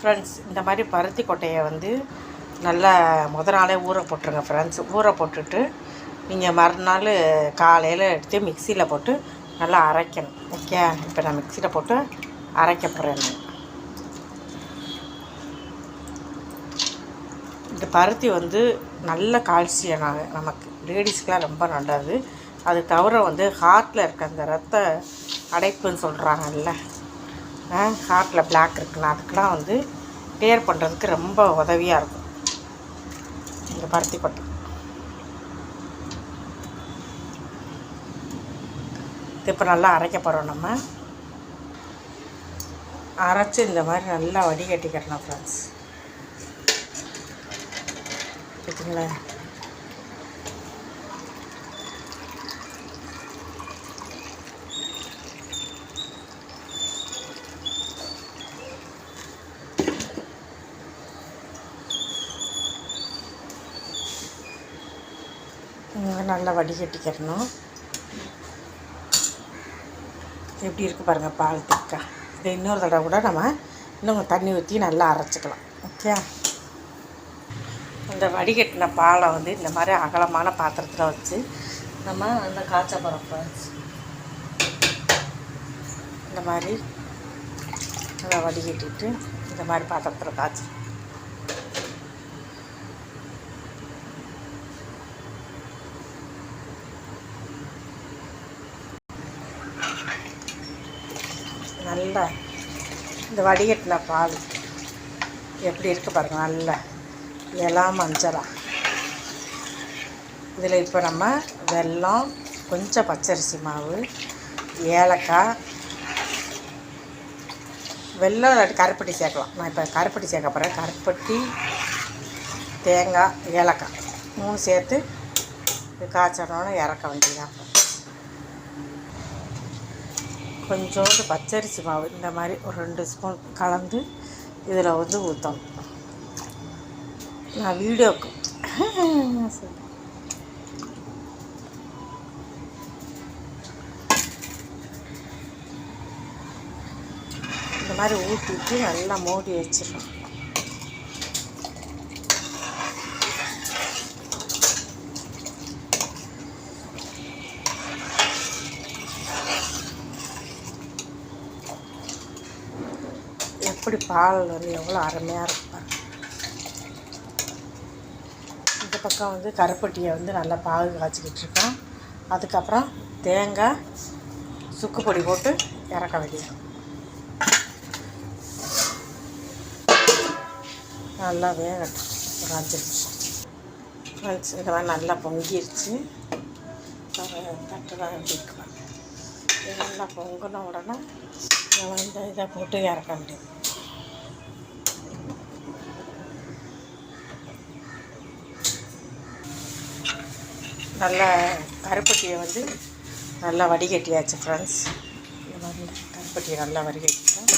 Friends இந்த மாதிரி பருத்தி கொட்டையை வந்து நல்லா முத நாளே ஊற போட்டுருங்க ஃப்ரெண்ட்ஸ் ஊற போட்டுட்டு நீங்கள் மறுநாள் காலையில் எடுத்து மிக்சியில் போட்டு நல்லா அரைக்கணும். ஓகே இப்போ நான் மிக்சியில் போட்டு அரைக்க போகிறேன் இந்த பருத்தி வந்து நல்ல கால்சியம் நமக்கு லேடிஸ்க்கெலாம் ரொம்ப நல்லது. அது தவிர வந்து ஹார்ட்டில் இருக்க அந்த ரத்த அடைப்புன்னு சொல்கிறாங்கல்ல ஹார்ட்டில் பிளாக் இருக்குல்ல அதுக்கெலாம் வந்து கிளியர் பண்ணுறதுக்கு ரொம்ப உதவியாக இருக்கும். இந்த பருத்தி பட்டு இப்போ நல்லா அரைக்க போகிறோம் நம்ம. அரைச்சி இந்த மாதிரி நல்லா வடிகட்டிக்கிறணும் ஃப்ரெண்ட்ஸ் பார்த்தீங்களா நல்லா வடிகட்டிக்கிறணும் எப்படி இருக்குது பாருங்கள் பால் திக்கா. இதை இன்னொரு தடவை கூட நம்ம இன்னும் தண்ணி ஊற்றி நல்லா அரைச்சிக்கலாம். ஓகே? இந்த வடிகட்டின பாலை வந்து இந்த மாதிரி அகலமான பாத்திரத்தில் வச்சு நம்ம அந்த காய்ச்ச போகிறோம் இந்த மாதிரி நல்லா வடிகட்டிட்டு இந்த மாதிரி பாத்திரத்தில் காய்ச்சி நல்லா இந்த வடிகட்டின பால் எப்படி இருக்கு பாருங்கள் நல்லா இதெல்லாம் மஞ்சளா. இதில் இப்போ நம்ம வெல்லம் கொஞ்சம் பச்சரிசி மாவு ஏலக்காய் வெள்ளம் இல்லாட்டி கருப்பட்டி சேர்க்கலாம். நான் இப்போ கருப்பட்டி சேர்க்க போகிறேன் கருப்பட்டி தேங்காய் ஏலக்காய் மூணு சேர்த்து இது காய்ச்சணுன்னு இறக்க வேண்டியதான் கொஞ்சோண்டு பச்சரிசி மாவு இந்த மாதிரி ஒரு ரெண்டு ஸ்பூன் கலந்து இதில் வந்து ஊற்றணும் நான் வீடியோக்கு இந்த மாதிரி ஊற்றிட்டு நல்லா மூடி வச்சிடணும். எப்படி பால் வந்து எவ்வளோ அருமையாக இருக்கும் இந்த பக்கம் வந்து கருப்பட்டியை வந்து நல்லா பாகு காய்ச்சிக்கிட்டு இருக்கோம் அதுக்கப்புறம் தேங்காய் சுக்கு பொடி போட்டு இறக்க வேண்டியது. நல்லா வேகட்டும். ஒரு அஞ்சு நிமிஷம். இந்த மாதிரி நல்லா பொங்கிருச்சு. தட்டுதான் எப்படி இருக்கு நல்லா பொங்கின உடனே நம்ம இந்த இதை போட்டு இறக்க வேண்டியது. நல்லா கருப்பட்டியை வந்து நல்லா வடிகட்டியாச்சு ஃப்ரெண்ட்ஸ் இந்த மாதிரி கருப்பட்டியை நல்லா வடிகட்டிட்டோம்.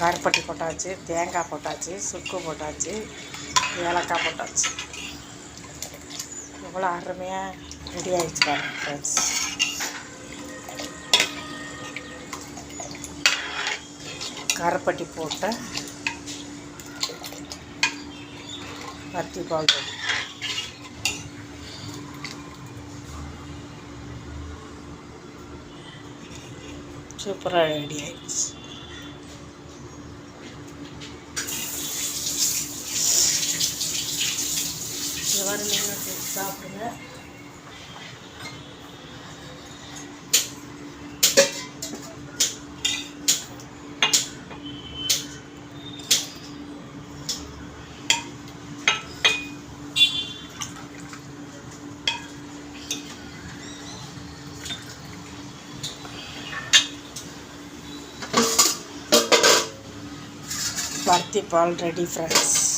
கருப்பட்டி போட்டாச்சு தேங்காய் போட்டாச்சு சுக்கு போட்டாச்சு ஏலக்காய் போட்டாச்சு. எவ்வளோ அருமையாக ரெடி ஆகிடுச்சு பாருங்க ஃப்ரெண்ட்ஸ் கருப்பட்டி போட்ட பருத்தி பால் சூப்பராக ரெடி ஆயிடுச்சு. இந்த மாதிரி நீங்கள் செஞ்சு சாப்பிடுங்க. பருத்தி பால் ரெடி ஃப்ரெண்ட்ஸ்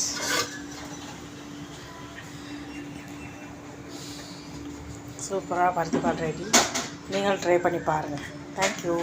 சூப்பராக பருத்தி பால் ரெடி நீங்கள் ட்ரை பண்ணி பாருங்கள் தேங்க்யூ